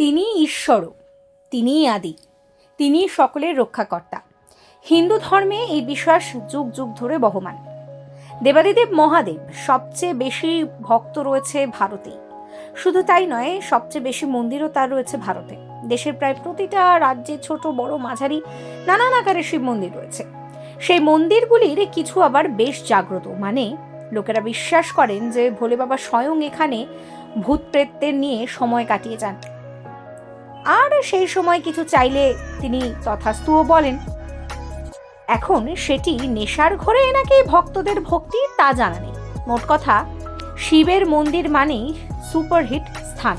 তিনি ঈশ্বরও, তিনিই আদি, তিনিই সকলের রক্ষাকর্তা। হিন্দু ধর্মে এই বিশ্বাস যুগ যুগ ধরে বহমান। দেবাদিদেব মহাদেব সবচেয়ে বেশি ভক্ত রয়েছে ভারতে। শুধু তাই নয়, সবচেয়ে বেশি মন্দিরও তার রয়েছে ভারতে। দেশের প্রায় প্রতিটা রাজ্যে ছোট, বড়, মাঝারি, নানান আকারের শিব মন্দির রয়েছে। সেই মন্দিরগুলির কিছু আবার বেশ জাগ্রত মানে লোকেরা বিশ্বাস করেন যে ভোলে বাবা স্বয়ং এখানে ভূত প্রেতদের নিয়ে সময় কাটিয়ে যান। আর সেই সময় কিছু চাইলে তিনি তথাস্তুও বলেন। এখন সেটি নেশার ঘরে নাকি ভক্তদের ভক্তি তা জানা নেই। মোট কথা, শিবের মন্দির মানেই সুপারহিট স্থান।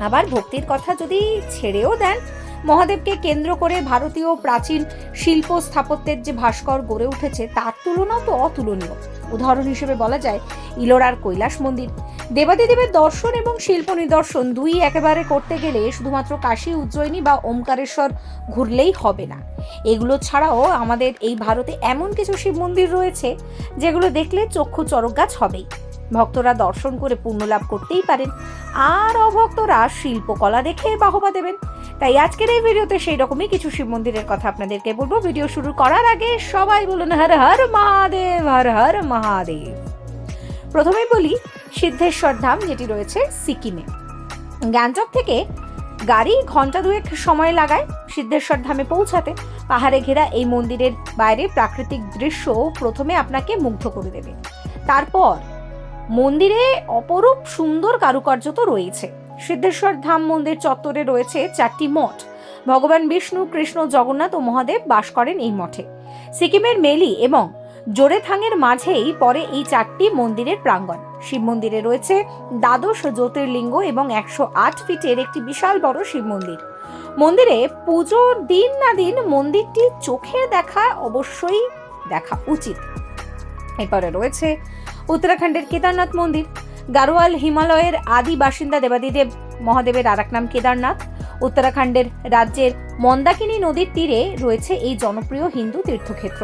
আবার ভক্তির কথা যদি ছেড়েও দেন, মহাদেবকে কেন্দ্র করে ভারতীয় প্রাচীন শিল্প স্থাপত্যের যে ভাস্কর গড়ে উঠেছে, তার তুলনাও তো অতুলনীয়। উদাহরণ হিসেবে বলা যায় ইলোরার কৈলাস মন্দির। দেবাদিদেবের দর্শন এবং শিল্প নিদর্শন দুই একেবারে করতে গেলে শুধুমাত্র কাশী, উজ্জয়িনী বা ওমকারেশ্বর ঘুরলেই হবে না। এগুলো ছাড়াও আমাদের এই ভারতে এমন কিছু শিব মন্দির রয়েছে যেগুলো দেখলে চক্ষু চরক গাছ হবেই। ভক্তরা দর্শন করে পুণ্য লাভ করতেই পারেন। আর অভক্তরা শিল্পকলা দেখে বাহবা দেবেন। তাই আজকের এই ভিডিওতে সেই রকমই কিছু শিব মন্দিরের কথা আপনাদেরকে বলব। ভিডিও শুরু করার আগে সবাই বলুন, হর হর, মহাদেব, হর হর, মহাদেব। প্রথমেই বলি, সিদ্ধেশ্বর ধাম যেটি রয়েছে সিকিমে। গ্যাংটক থেকে গাড়ি ঘণ্টা দুয়েক সময় লাগায় সিদ্ধেশ্বর ধামে পৌঁছাতে। পাহাড়ে ঘেরা এই মন্দিরের বাইরে প্রাকৃতিক দৃশ্য প্রথমে আপনাকে মুগ্ধ করে দেবে। তারপর মন্দিরে অপরূপ সুন্দর কারুকার্য তো রয়েছে। সিদ্ধেশ্বর ধাম মন্দির চত্বরে রয়েছে চারটি মঠ। ভগবান বিষ্ণু, কৃষ্ণ, জগন্নাথ ও মহাদেব বাস করেন এই মঠে। সিকিমের মেলি এবং জোরেথাঙের মাঝেই পরে এই চারটি মন্দিরের প্রাঙ্গণ। শিব মন্দিরে রয়েছে দ্বাদশ জ্যোতির্লিঙ্গ এবং একশো আট ফিটের একটি বিশাল বড় শিব মন্দির। মন্দিরে পুজোর দিন না দিন মন্দিরটি চোখে দেখা অবশ্যই দেখা উচিত। এরপরে রয়েছে উত্তরাখণ্ডের কেদারনাথ মন্দির। গারোয়াল হিমালয়ের আদি বাসিন্দা দেবাদিদেব মহাদেবের আরেক নাম কেদারনাথ। উত্তরাখণ্ডের রাজ্যের মন্দাকিনী নদীর তীরে রয়েছে এই জনপ্রিয় হিন্দু তীর্থক্ষেত্র।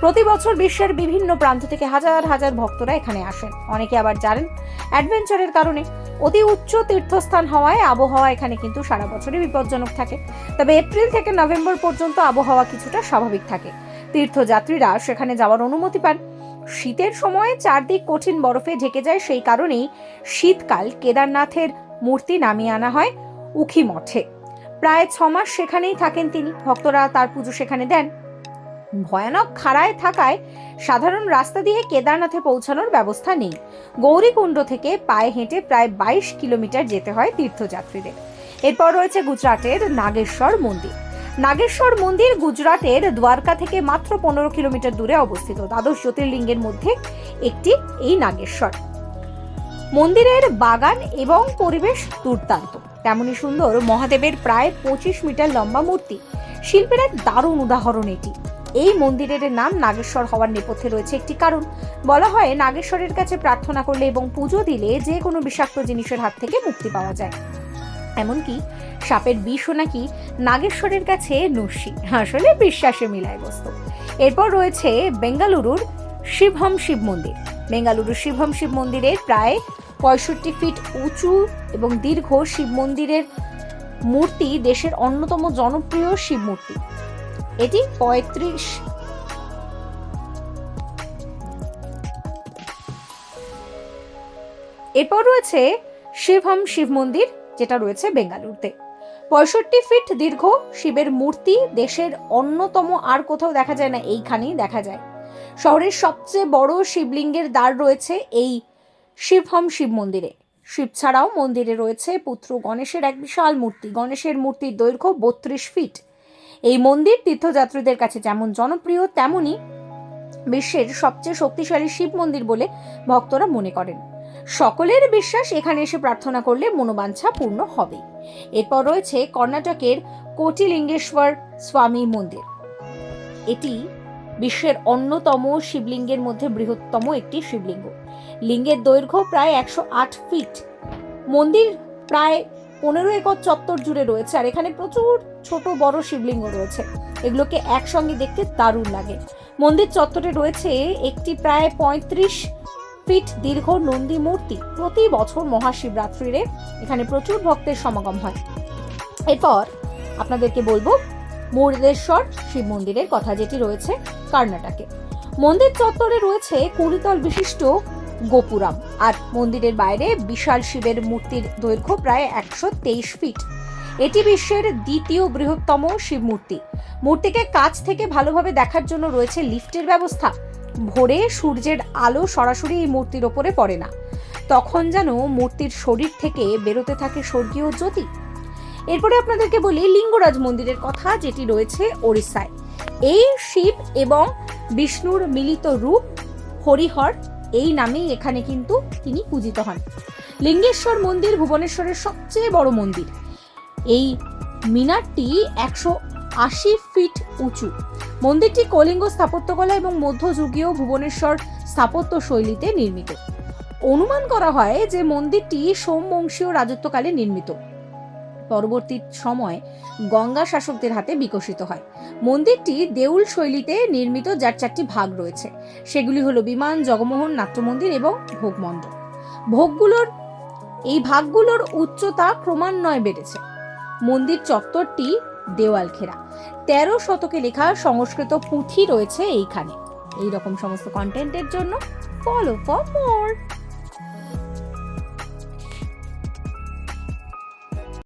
প্রতি বছর বিশ্বের বিভিন্ন প্রান্ত থেকে হাজার হাজার ভক্তরা এখানে আসেন। অনেকে আবার জানেন অ্যাডভেঞ্চারের কারণে। অতি উচ্চ তীর্থস্থান হওয়ায় আবহাওয়া এখানে কিন্তু সারা বছরই বিপজ্জনক থাকে। তবে এপ্রিল থেকে নভেম্বর পর্যন্ত আবহাওয়া কিছুটা স্বাভাবিক থাকে। তীর্থযাত্রীরা সেখানে যাওয়ার অনুমতি পান। শীতের সময় চারদিক কঠিন বরফে ঢেকে যায়, সেই কারণেই শীতকাল কেদারনাথের মূর্তি নামিয়ে আনা হয় উখি মঠে। প্রায় ছ মাস সেখানেই থাকেন তিনি। ভক্তরা তার পুজো সেখানে দেন। ভয়ানক খাড়ায় থাকায় সাধারণ রাস্তা দিয়ে কেদারনাথে পৌঁছানোর ব্যবস্থা নেই। গৌরীকুণ্ড থেকে পায়ে হেঁটে প্রায় বাইশ কিলোমিটার যেতে হয় তীর্থযাত্রীদের। এরপর রয়েছে গুজরাটের নাগেশ্বর মন্দির। নাগেশ্বর মন্দির গুজরাটের দ্বারকা থেকে মাত্র পনেরো কিলোমিটার দূরে অবস্থিত। দ্বাদশ জ্যোতির্লিঙ্গের মধ্যে একটি এই নাগেশ্বর। মন্দিরের বাগান এবং পরিবেশ দুর্দান্ত। তেমনই সুন্দর মহাদেবের প্রায় পঁচিশ মিটার লম্বা মূর্তি। শিল্পের এক দারুণ উদাহরণ এটি। এই মন্দিরের নাম নাগেশ্বর হওয়ার নেপথ্যে রয়েছে একটি কারণ। বলা হয়, নাগেশ্বরের কাছে প্রার্থনা করলে এবং পুজো দিলে যে কোনো বিষাক্ত জিনিসের হাত থেকে মুক্তি পাওয়া যায়। এমনকি সাপের বিষও নাকি নাগেশ্বরের কাছে নস্যি। আসলে বিশ্বাসে মিলায় বস্তু। এরপর রয়েছে বেঙ্গালুরুর শিবহম শিব মন্দির। বেঙ্গালুরুর শিবহম শিব মন্দিরের প্রায় পঁয়ষট্টি ফিট উঁচু এবং দীর্ঘ শিব মন্দিরের মূর্তি দেশের অন্যতম জনপ্রিয় শিব মূর্তি। এটি পঁয়ত্রিশ এরপর রয়েছে শিবহম শিব মন্দির। যেটা রয়েছে বেঙ্গালুরুতে। পঁয়ষট্টি ফিট দীর্ঘ শিবের মূর্তি দেশের অন্যতম, আর কোথাও দেখা যায় না, এইখানেই দেখা যায়। শহরের সবচেয়ে বড় শিবলিঙ্গের দ্বার রয়েছে এই শিবহম শিব মন্দিরে। শিব ছাড়াও মন্দিরে রয়েছে পুত্র গণেশের এক বিশাল মূর্তি। গণেশের মূর্তির দৈর্ঘ্য বত্রিশ ফিট। এই মন্দির তীর্থযাত্রীদের কাছে যেমন জনপ্রিয় তেমনই বিশ্বের সবচেয়ে শক্তিশালী শিব মন্দির বলে ভক্তরা মনে করেন। সকলের বিশ্বাস এখানে এসে প্রার্থনা করলে মনোবাঞ্ছা পূর্ণ হবে। এরপর রয়েছে কর্ণাটকের কোটিলিঙ্গেশ্বর স্বামী মন্দির। এটি বিশ্বের অন্যতম শিবলিঙ্গের মধ্যে বৃহত্তম একটি শিবলিঙ্গ। লিঙ্গের দৈর্ঘ্য প্রায় একশো আট ফিট। মন্দির প্রায় পনেরো একর চত্বর জুড়ে রয়েছে আর এখানে প্রচুর ছোট বড় শিবলিঙ্গ রয়েছে। এগুলোকে একসঙ্গে দেখতে দারুণ লাগে। মন্দির চত্বরে রয়েছে একটি প্রায় পঁয়ত্রিশ ফিট দীর্ঘ নন্দী মূর্তি প্রতি বছর মহাশিবরাত্রিরে এখানে প্রচুর ভক্তের সমাগম হয়। এরপর আপনাদেরকে বলব মুরদেশ্বর শিব মন্দিরের কথা যেটি রয়েছে কর্ণাটকে মন্দির চত্বরে রয়েছে কুড়িতল বিশিষ্ট গোপুরাম আর মন্দিরের বাইরে বিশাল শিবের মূর্তির দৈর্ঘ্য প্রায় একশো তেইশ ফিট। এটি বিশ্বের দ্বিতীয় বৃহত্তম শিব মূর্তি। মূর্তিকে কাছ থেকে ভালোভাবে দেখার জন্য রয়েছে লিফটের ব্যবস্থা। ভোরে সূর্যের আলো সরাসরি এই মূর্তির ওপরে পড়ে না। তখন যেন মূর্তির শরীর থেকে বেরোতে থাকে স্বর্গীয় জ্যোতি। এরপরে আপনাদেরকে বলি লিঙ্গরাজ মন্দিরের কথা যেটি রয়েছে ওড়িশায়। এই শিব এবং বিষ্ণুর মিলিত রূপ হরিহর, এই নামেই এখানে কিন্তু তিনি পূজিত হন। লিঙ্গেশ্বর মন্দির ভুবনেশ্বরের সবচেয়ে বড় মন্দির। এই মিনারটি একশো আশি ফিট উঁচু। মন্দিরটি কলিঙ্গ স্থাপত্যকলা এবং মধ্যযুগীয় ভুবনেশ্বর স্থাপত্য শৈলীতে নির্মিত। অনুমান করা হয় যে মন্দিরটি সোমবংশীয় রাজত্বকালে নির্মিত। পরবর্তী সময় গঙ্গা শাসকদের হাতে বিকশিত হয়। মন্দিরটি দেউল শৈলীতে নির্মিত, যার চারটি ভাগ রয়েছে। সেগুলি হলো বিমান, জগমোহন, নাট্যমন্দির এবং ভোগমণ্ডপ। ভোগগুলোর, এই ভাগগুলোর উচ্চতা ক্রমান্বয়ে বেড়েছে। মন্দির চত্বরটি দেওয়াল ঘেরা। তেরো শতকে লেখা সংস্কৃত পুঁথি রয়েছে এইখানে। এইরকম সমস্ত কন্টেন্টের জন্য ফলো ফর মোর